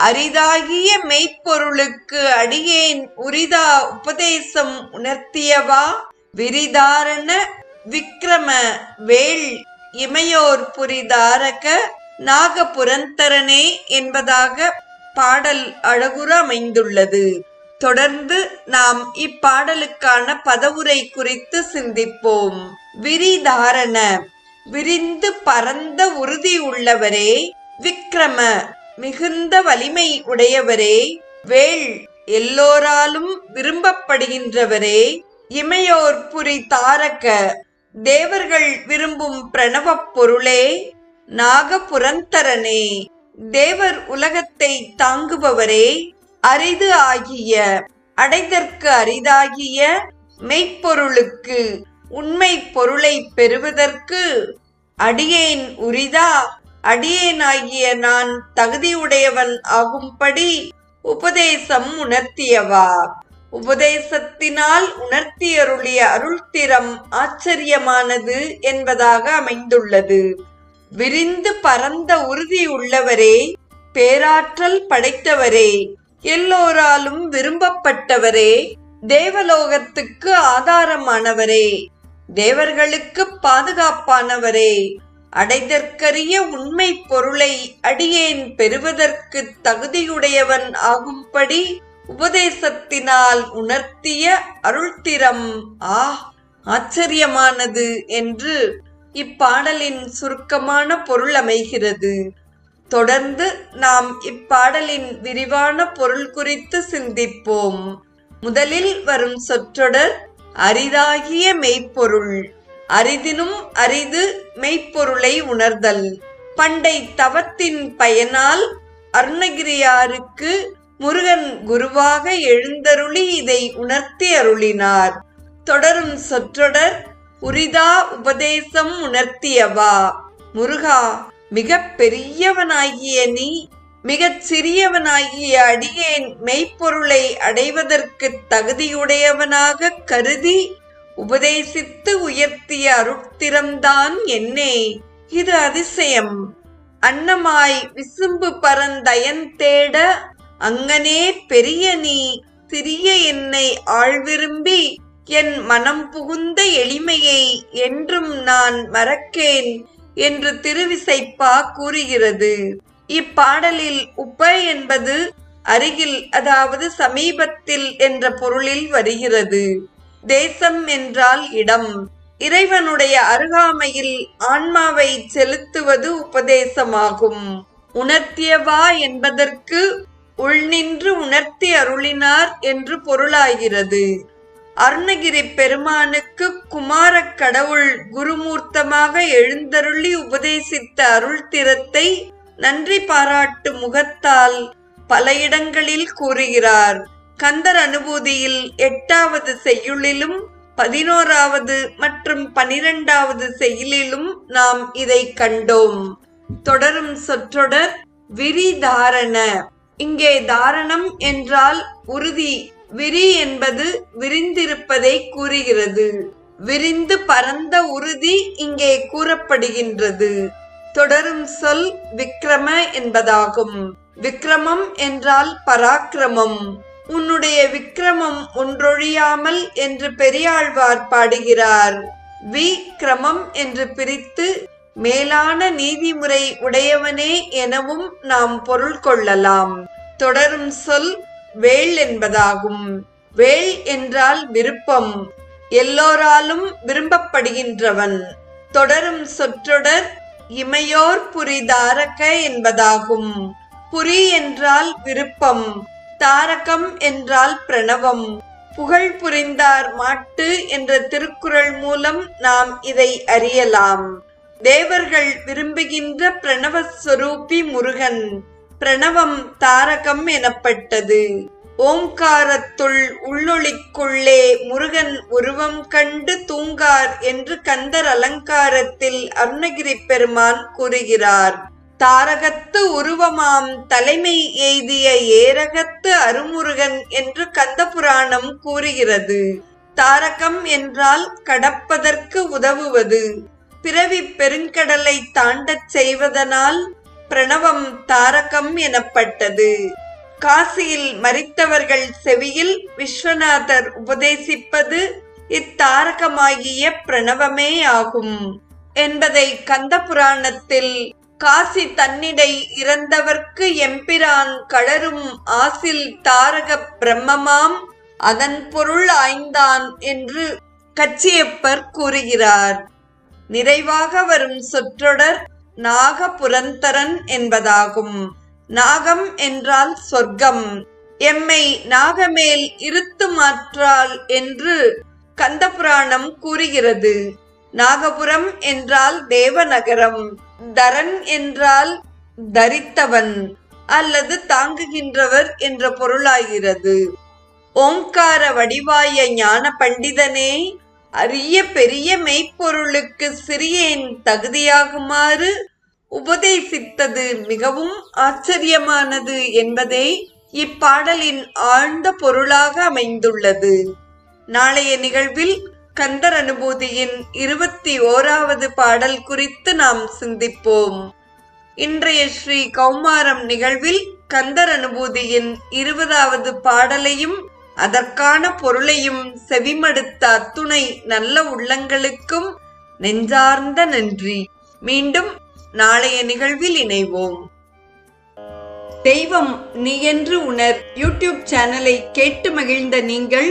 அரிதாகிய மெய்ப்பொருளுக்கு அடியேன் உரிதா உபதேசம் உணர்த்தியவா? விரிதாரண விக்ரம வேள் இமையோர் புரிதாரக நாகபுரந்தரனே என்பதாக பாடல் அழகுற அமைந்துள்ளது. தொடர்ந்து நாம் இப்பாடலுக்கான பதவுரை குறித்து சிந்திப்போம். விரிதாரண விரிந்து பரந்த உறுதி உள்ளவரே விக்ரம. மிகுந்த வலிமை உடையவரே வேள் எல்லோராலும் விரும்பப்படுகின்றவரே இமையோர் புரி தாரக தேவர்கள் விரும்பும் பிரணவப் பொருளே நாகபுரந்தரனே தேவர் உலகத்தை தாங்குபவரே அரிது ஆகிய அடைதற்கு அரிதாகிய மெய்ப்பொருளுக்கு உண்மை பொருளை பெறுவதற்கு அடியேன் உரிதா? அடியேனாகிய நான் தகுதியுடையவன் ஆகும்படி உபதேசம் உணர்த்தியவா? உபதேசத்தினால் உணர்த்தியருளிய அருள்திறம் ஆச்சரியமானது என்பதாக அமைந்துள்ளது. விரிந்து பரந்த உறுதி உள்ளவரே பேராற்றல் படைத்தவரே எல்லோராலும் விரும்பப்பட்டவரே தேவலோகத்துக்கு ஆதாரமானவரே தேவர்களுக்கு பாதுகாப்பானவரே அடைதற்கரிய உண்மை பொருளை அடியேன் பெறுவதற்கு தகுதியுடையவன் ஆகும்படி உபதேசத்தினால் உணர்த்திய அருள்திறம் ஆ. ஆச்சரியமானது என்று இப்பாடலின் சுருக்கமான பொருள் அமைகிறது. தொடர்ந்து நாம் இப்பாடலின் விரிவான பொருள் குறித்து சிந்திப்போம். முதலில் வரும் சொற்றொடர் அரிதாகிய மெய்ப்பொருள். அரிதினும் அரிது மெய்ப்பொருளை உணர்தல். பண்டை தவத்தின் பயனால் அருணகிரியாருக்கு முருகன் குருவாக எழுந்தருளி இதை உணர்த்தி அருளினார். தொடரும் சொற்றொடர் உரிதா உபதேசம் உணர்த்தியவா. முருகா மிக பெரியவனாகிய நீ மிகச் சிறியவனாகிய அடியேன் மெய்ப்பொருளை அடைவதற்கு தகுதியுடையவனாக கருதி உபதேசித்து உயர்த்திய அருட்திறம்தான் என்னே. இது அதிசயம். அன்னமாய் விசும்பு பரந்தயன் தேட அங்கனே பெரிய நீ. சிறிய என்னை ஆழ்விரும்பி என் மனம் புகுந்த எளிமையை என்றும் நான் மறக்கேன் என்று திருவிசைப்பா கூறுகிறது. இப்பாடலில் உப்ப என்பது அருகில் அதாவது சமீபத்தில் என்ற பொருளில் வருகிறது. தேசம் என்றால் இடம். இறைவனுடைய அருகாமையில் ஆன்மாவை செலுத்துவது உபதேசமாகும். உணர்த்தியவா என்பதற்கு உள்நின்று உணர்த்தி அருளினார் என்று பொருளாகிறது. அருணகிரி பெருமானுக்கு குமார கடவுள் குருமூர்த்தமாக எழுந்தருளி உபதேசித்த அருள் திறத்தை நன்றி பாராட்டு முகத்தால் பல இடங்களில் கூறுகிறார். கந்தர் அனுபூதியில் எட்டாவது செய்யுளிலும் பதினோராவது மற்றும் பனிரெண்டாவது செய்யுளிலும் நாம் இதை கண்டோம். தொடரும் சொற்றொடர் விரிதாரண. இங்கே தாரணம் என்றால் உறுதி. விரி என்பது விரிந்திருப்பதை கூறுகிறது. விரிந்து பரந்த உறுதி இங்கே கூறப்படுகின்றது. தொடரும் சொல் விக்ரம என்பதாகும். விக்ரமம் என்றால் பராக்கிரமம். உன்னுடைய விக்ரமம் ஒன்றொழியாமல் என்று பெரியாழ்வார் பாடுகிறார். வி கிரமம் என்று பிரித்து மேலான நீதிமுறை உடையவனே எனவும் நாம் பொருள் கொள்ளலாம். தொடரும் சொல் வேள் என்பதாகும். வேள் என்றால் விருப்பம். எல்லோராலும் விரும்பப்படுகின்றவன். தொடரும் சொற்றொடர் இமையோர் புரிதாரக என்பதாகும். புரி என்றால் விருப்பம். தாரகம் என்றால் பிரணவம். புகழ் புரிந்தார் மாட்டு என்ற திருக்குறள் மூலம் நாம் இதை அறியலாம். தேவர்கள் விரும்புகின்ற பிரணவஸ்வரூபி முருகன். பிரணவம் தாரகம் எனப்பட்டது. ஓம்காரத்துள் உள்ளொளிக்குள்ளே முருகன் உருவம் கண்டு தூங்கார் என்று கந்தர் அலங்காரத்தில் அருணகிரி பெருமான் கூறுகிறார். தாரகத்து உருவமாம் தலைமை எய்திய ஏரகத்து அருமுருகன் என்று கந்தபுராணம் கூறுகிறது. தாரகம் என்றால் கடப்பதற்கு உதவுவது. பிறவி பெருங்கடலை தாண்டச் செய்வதனால் பிரணவம் தாரகம் எனப்பட்டது. காசியில் மறித்தவர்கள் செவியில் விஸ்வநாதர் உபதேசிப்பது இத்தாரகமாகிய பிரணவமே ஆகும். என்பதை கந்த புராணத்தில் காசி தன்னிடை இறந்தவர்க்கு எம்பிரான் களரும் ஆசில் தாரக பிரம்மமாம். அதன் பொருள் ஆய்ந்தான் என்று கச்சியப்பர் கூறுகிறார். நிறைவாக வரும் சொற்றொடர் நாகபுரந்தரன் என்பதாகும். நாகம் என்றால் சொர்க்கம். எம்மை நாகமேல் இருத்து மாற்றால் என்று கந்தபுராணம் கூறுகிறது. நாகபுரம் என்றால் தேவநகரம். தரன் என்றால் தரித்தவன் அல்லது தாங்குகின்றவர் என்ற பொருளாகிறது. ஓங்கார வடிவாய ஞான பண்டிதனே அரிய பெரிய மெய்ப்பொருளுக்கு சிறியேன் தகுதியாகுமாறு உபதேசித்தது மிகவும் ஆச்சரியமானது என்பதே இப்பாடலின் ஆழ்ந்த பொருளாக அமைந்துள்ளது. நாளைய நிகழ்வில் கந்தர் அனுபூதியின் இருபத்தி ஓராவது பாடல் குறித்து நாம் சிந்திப்போம். இன்றைய ஸ்ரீ கௌமாரம் நிகழ்வில் கந்தர் அனுபூதியின் இருபதாவது பாடலையும் அதற்கான பொருளையும் செவிமடுத்த அத்துணை நல்ல உள்ளங்களுக்கும் நெஞ்சார்ந்த நன்றி. மீண்டும் நாளைய நிகழ்வில் இணைவோம். தெய்வம் நீ என்று உணர் யூடியூப் சேனலை கேட்டு மகிழ்ந்த நீங்கள்